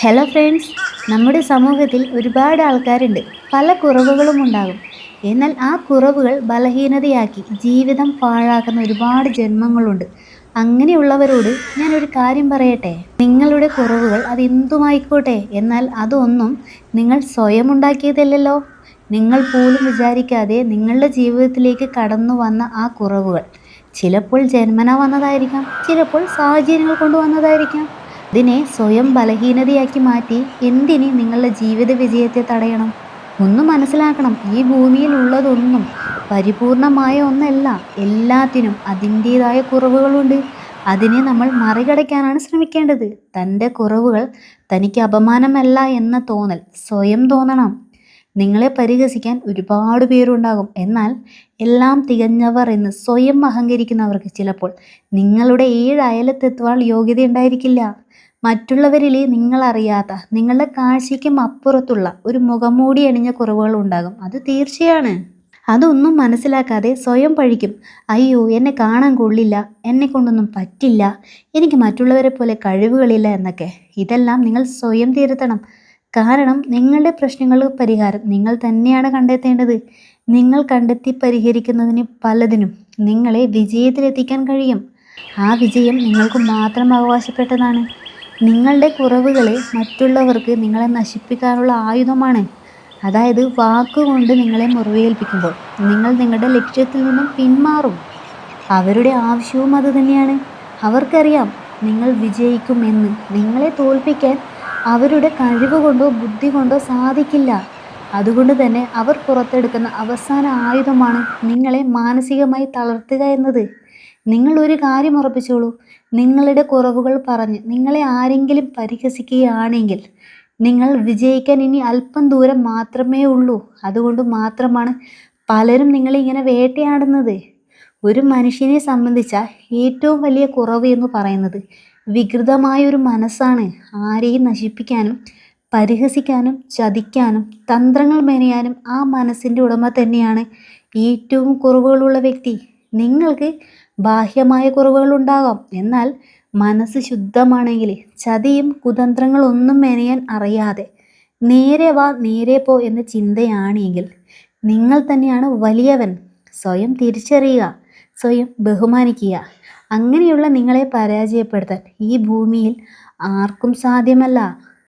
Hello friends നമ്മുടെ സമൂഹത്തിൽ ഒരുപാട് ആൾക്കാരുണ്ട്. പല കുറവുകളും ഉണ്ടാകും. എന്നാൽ ആ കുറവുകൾ ബലഹീനതയാക്കി ജീവിതം പാഴാക്കുന്ന ഒരുപാട് ജന്മങ്ങളുണ്ട്. അങ്ങനെയുള്ളവരോട് ഞാനൊരു കാര്യം പറയട്ടെ? നിങ്ങളുടെ കുറവുകൾ അതെന്തുമായിക്കോട്ടെ എന്നാൽ അതൊന്നും നിങ്ങൾ സ്വയം ഉണ്ടാക്കിയതല്ലല്ലോ. നിങ്ങൾ പോലും വിചാരിക്കാതെ നിങ്ങളുടെ ജീവിതത്തിലേക്ക് കടന്നു വന്ന ആ കുറവുകൾ. ചിലപ്പോൾ ജന്മന വന്നതായിരിക്കാം. ചിലപ്പോൾ സാഹചര്യങ്ങൾ കൊണ്ട് വന്നതായിരിക്കാം ഇതിനെ സ്വയം ബലഹീനതയാക്കി മാറ്റി എന്തിന് നിങ്ങളുടെ ജീവിത വിജയത്തെ തടയണം? ഒന്ന് മനസ്സിലാക്കണം ഈ ഭൂമിയിൽ ഉള്ളതൊന്നും പരിപൂർണമായ ഒന്നല്ല. എല്ലാത്തിനും അതിന്റേതായ കുറവുകളുണ്ട്. അതിനെ നമ്മൾ മറികടക്കാനാണ് ശ്രമിക്കേണ്ടത്. തന്റെ കുറവുകൾ തനിക്ക് അപമാനമല്ല എന്ന തോന്നൽ സ്വയം തോന്നണം. നിങ്ങളെ പരിഹസിക്കാൻ ഒരുപാട് പേരുണ്ടാകും. എന്നാൽ എല്ലാം തികഞ്ഞവർ എന്ന് സ്വയം അഹങ്കരിക്കുന്നവർക്ക് ചിലപ്പോൾ നിങ്ങളുടെ ഏഴ് അയലത്തെത്തുവാൻ യോഗ്യത ഉണ്ടായിരിക്കില്ല. മറ്റുള്ളവരിൽ നിങ്ങളറിയാത്ത നിങ്ങളുടെ കാഴ്ചയ്ക്കും അപ്പുറത്തുള്ള ഒരു മുഖംമൂടി അണിഞ്ഞ കുറവുകൾ ഉണ്ടാകും. അത് തീർച്ചയാണ്. അതൊന്നും മനസ്സിലാക്കാതെ സ്വയം പഴിക്കും. അയ്യോ എന്നെ കാണാൻ കൊള്ളില്ല എന്നെ കൊണ്ടൊന്നും പറ്റില്ല എനിക്ക് മറ്റുള്ളവരെ പോലെ കഴിവുകളില്ല എന്നൊക്കെ. ഇതെല്ലാം നിങ്ങൾ സ്വയം തിരുത്തണം. കാരണം നിങ്ങളുടെ പ്രശ്നങ്ങൾക്ക് പരിഹാരം നിങ്ങൾ തന്നെയാണ് കണ്ടെത്തേണ്ടത്. നിങ്ങൾ കണ്ടെത്തി പരിഹരിക്കുന്നതിന് പലതിനും നിങ്ങളെ വിജയത്തിലെത്തിക്കാൻ കഴിയും. ആ വിജയം നിങ്ങൾക്ക് മാത്രം അവകാശപ്പെട്ടതാണ്. നിങ്ങളുടെ കുറവുകളെ മറ്റുള്ളവർക്ക് നിങ്ങളെ നശിപ്പിക്കാനുള്ള ആയുധമാണ്. അതായത് വാക്കുകൊണ്ട് നിങ്ങളെ മുറിവേൽപ്പിക്കുമ്പോൾ നിങ്ങൾ നിങ്ങളുടെ ലക്ഷ്യത്തിൽ നിന്നും പിന്മാറും. അവരുടെ ആവശ്യവും അത് തന്നെയാണ്. അവർക്കറിയാം നിങ്ങൾ വിജയിക്കുമെന്ന്. നിങ്ങളെ തോൽപ്പിക്കാൻ അവരുടെ കഴിവ് കൊണ്ടോ ബുദ്ധി കൊണ്ടോ സാധിക്കില്ല. അതുകൊണ്ട് തന്നെ അവർ പുറത്തെടുക്കുന്ന അവസാന ആയുധമാണ് നിങ്ങളെ മാനസികമായി തളർത്തുക എന്നത്. നിങ്ങൾ ഒരു കാര്യം ഉറപ്പിച്ചോളൂ. നിങ്ങളുടെ കുറവുകൾ പറഞ്ഞ് നിങ്ങളെ ആരെങ്കിലും പരിഹസിക്കുകയാണെങ്കിൽ നിങ്ങൾ വിജയിക്കാൻ ഇനി അല്പം ദൂരം മാത്രമേ ഉള്ളൂ. അതുകൊണ്ട് മാത്രമാണ് പലരും നിങ്ങളെ ഇങ്ങനെ വേട്ടയാടുന്നത്. ഒരു മനുഷ്യനെ സംബന്ധിച്ച ഏറ്റവും വലിയ കുറവ് എന്ന് പറയുന്നത് വികൃതമായ ഒരു മനസ്സാണ് ആരെയും നശിപ്പിക്കാനും പരിഹസിക്കാനും ചതിക്കാനും തന്ത്രങ്ങൾ മെനയാനും ആ മനസ്സിന്റെ ഉടമ തന്നെയാണ്. ഏറ്റവും കുറവുകളുള്ള വ്യക്തി. നിങ്ങൾക്ക് ബാഹ്യമായ കുറവുകൾ ഉണ്ടാകാം. എന്നാൽ മനസ്സ് ശുദ്ധമാണെങ്കിൽ ചതിയും കുതന്ത്രങ്ങളൊന്നും മെനയാൻ അറിയാതെ നേരെ വാ നേരെ പോ എന്ന ചിന്തയാണെങ്കിൽ നിങ്ങൾ തന്നെയാണ് വലിയവൻ. സ്വയം തിരിച്ചറിയുക സ്വയം ബഹുമാനിക്കുക. അങ്ങനെയുള്ള നിങ്ങളെ പരാജയപ്പെടുത്താൻ ഈ ഭൂമിയിൽ ആർക്കും സാധ്യമല്ല.